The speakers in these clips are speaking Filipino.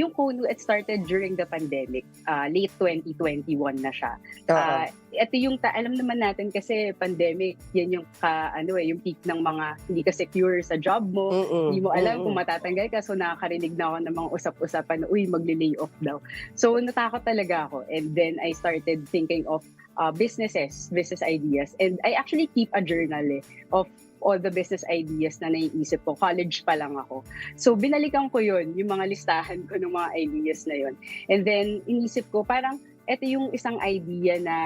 yung Konu, it started during the pandemic. Uh, late 2021 na siya. Uh, ito yung, ta- alam naman natin kasi pandemic, yan yung, ka, ano eh, yung peak ng mga hindi ka secure sa job mo. Hindi mo alam Mm-mm. kung matatanggal ka. So nakakarinig na ako ng mga usap-usapan na, uy, magli-lay off daw. So natakot talaga ako. And then I started thinking of uh, businesses, business ideas. And I actually keep a journal eh, of all the business ideas na naiisip ko. College pa lang ako. So binalikan ko yun, yung mga listahan ko ng mga ideas na yun. And then inisip ko, parang ito yung isang idea na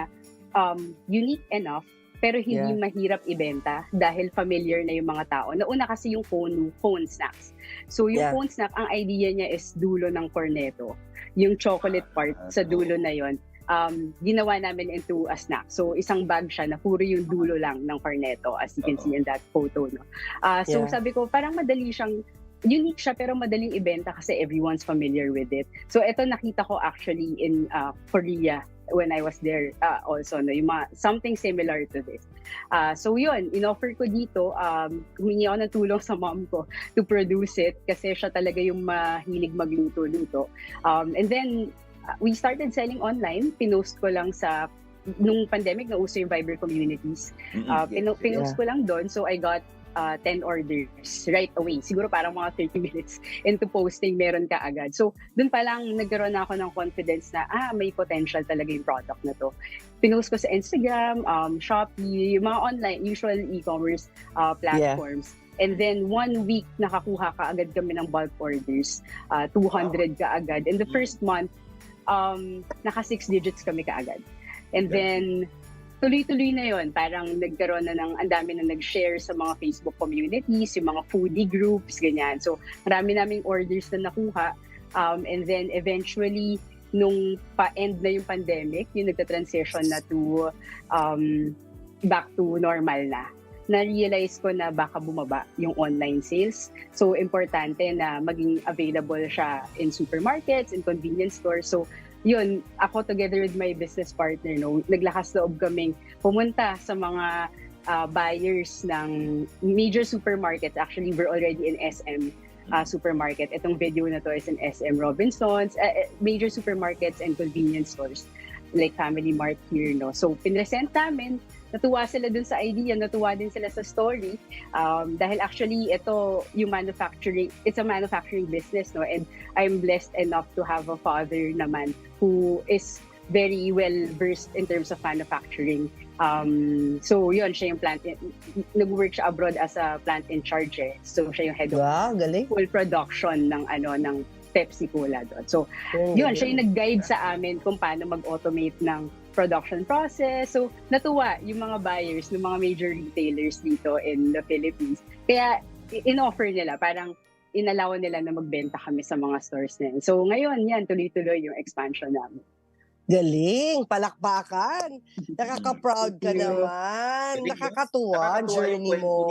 um, unique enough pero hindi Yeah. mahirap ibenta dahil familiar na yung mga tao. Nauna kasi yung phone, phone snacks. So yung Yeah. phone snack, ang idea niya is dulo ng corneto. Yung chocolate part Ah, sa dulo na yon um, ginawa namin into a snack. So isang bag siya na puro yung dulo lang ng corneto as you can Oo. see in that photo. No? Ah, so Yeah. sabi ko, parang madali siyang unique siya pero madaling ibenta kasi everyone's familiar with it. So ito nakita ko actually in uh, Korea when I was there uh, also no yung mga, something similar to this. Uh, so yun, inoffer ko dito um humingi ako ng tulong sa mom ko to produce it kasi siya talaga yung mahilig magluto-luto. Um, and then uh, we started selling online. Pinost ko lang sa nung pandemic na uso yung Viber communities. Uh, pino- yes. pinost ko lang doon. So I got uh, 10 orders right away. Siguro parang mga 30 minutes into posting, meron ka agad. So doon pa lang nagkaroon na ako ng confidence na ah, may potential talaga yung product na to. Pinost ko sa Instagram, um, Shopee, yung mga online, usual e-commerce uh, platforms. And then one week nakakuha ka agad kami ng bulk orders. Uh, 200 ka agad. In the first month, um, naka six digits kami kaagad. And then, tuloy-tuloy na yon Parang nagkaroon na ng, ang dami na nag-share sa mga Facebook communities, yung mga foodie groups, ganyan. So, marami naming orders na nakuha. Um, and then, eventually, nung pa-end na yung pandemic, yung nagta-transition na to um, back to normal na na-realize ko na baka bumaba yung online sales. So, importante na maging available siya in supermarkets, in convenience stores. So, yun, ako together with my business partner, no, naglakas loob kaming pumunta sa mga uh, buyers ng major supermarkets. Actually, we're already in SM uh, supermarket. Itong video na to is in SM Robinsons, uh, major supermarkets and convenience stores like Family Mart here, no. So, pinresent namin, natuwa sila dun sa idea, natuwa din sila sa story. Um, dahil actually, ito yung manufacturing, it's a manufacturing business, no? And I'm blessed enough to have a father naman who is very well versed in terms of manufacturing. Um, so yun, siya yung plant, nag-work siya abroad as a plant in charge eh. So siya yung head of Wow, galing. full production ng ano ng Pepsi Cola doon. So yun, siya yung nag-guide sa amin kung paano mag-automate ng production process. So, natuwa yung mga buyers ng mga major retailers dito in the Philippines. Kaya, in-offer nila, parang inalawan nila na magbenta kami sa mga stores na yun. So, ngayon, yan, tuloy-tuloy yung expansion namin. Galing, palakpakan. Nakaka-proud ka naman. Nakakatuwa ang Nakakatuwa journey mo.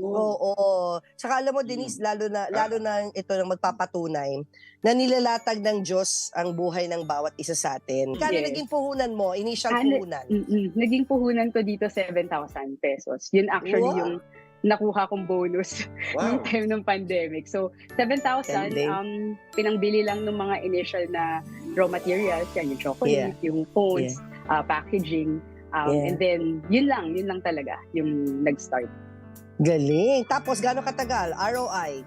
Oo. Oo. Tsaka alam mo, Denise, lalo na, lalo na ito nang magpapatunay na nilalatag ng Diyos ang buhay ng bawat isa sa atin. Kano Yes. naging puhunan mo? Initial Ano- puhunan? Mm-mm. Naging puhunan ko dito 7,000 pesos. Yun actually Wow. yung nakuha kong bonus Wow. yung time ng pandemic. So, 7,000, Galing. um, pinangbili lang ng mga initial na raw materials, yan, yung chocolate, yung phones, uh, packaging, um, Yeah. and then, yun lang, yun lang talaga, yung nag-start. Galing. Tapos, gano'ng katagal? ROI?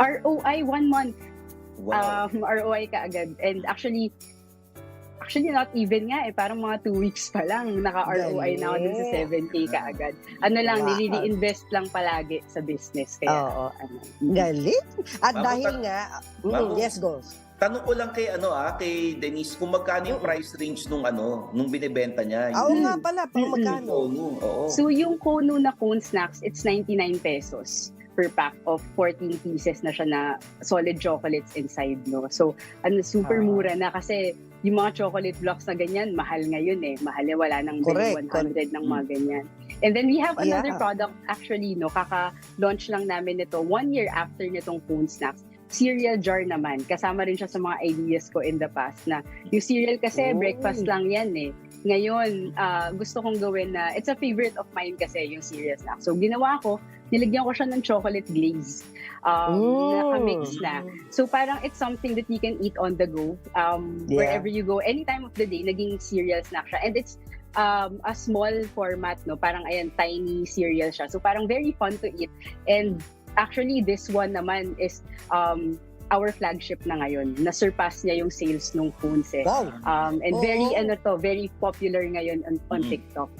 ROI, one month, Wow. um, ROI ka agad. And actually, actually not even nga eh, parang mga two weeks pa lang, naka-ROI na ako dun sa Galing. 7K ka agad. Ano lang, Wow. nilili-invest lang palagi sa business. Kaya, Oo. ano, Galing. At Ma'am, dahil nga, mm, yes, go. Tanong ko lang kay ano ah, kay Denise kung magkano yung Oo. price range nung ano, nung binebenta niya. Ah, Oo Yung nga pala, pang Mm-mm. magkano? Kono. Oo. So yung Kono na cone snacks, it's 99 pesos per pack of 14 pieces na siya na solid chocolates inside, no? So, ano, super Ah. mura na kasi yung mga chocolate blocks na ganyan, mahal ngayon eh. Mahal eh, wala nang Correct, 100 ng mga ganyan. And then we have another Yeah. product actually, no? Kaka-launch lang namin nito one year after nitong cone snacks. Cereal jar naman. Kasama rin siya sa mga ideas ko in the past na yung cereal kasi Oh. breakfast lang yan eh. Ngayon, ah, gusto kong gawin na, it's a favorite of mine kasi yung cereal snack. So, ginawa ko, nilagyan ko siya ng chocolate glaze. Um, Mm. Naka-mix na. So, parang it's something that you can eat on the go. Um, Yeah. Wherever you go, any time of the day, naging cereal snack siya. And it's um, a small format, no? Parang, ayan, tiny cereal siya. So, parang very fun to eat. And actually, this one naman is um, our flagship na ngayon. Na-surpass niya yung sales nung phones eh. Wow. Um, and very, Oo. ano to, very popular ngayon on, on Mm. TikTok.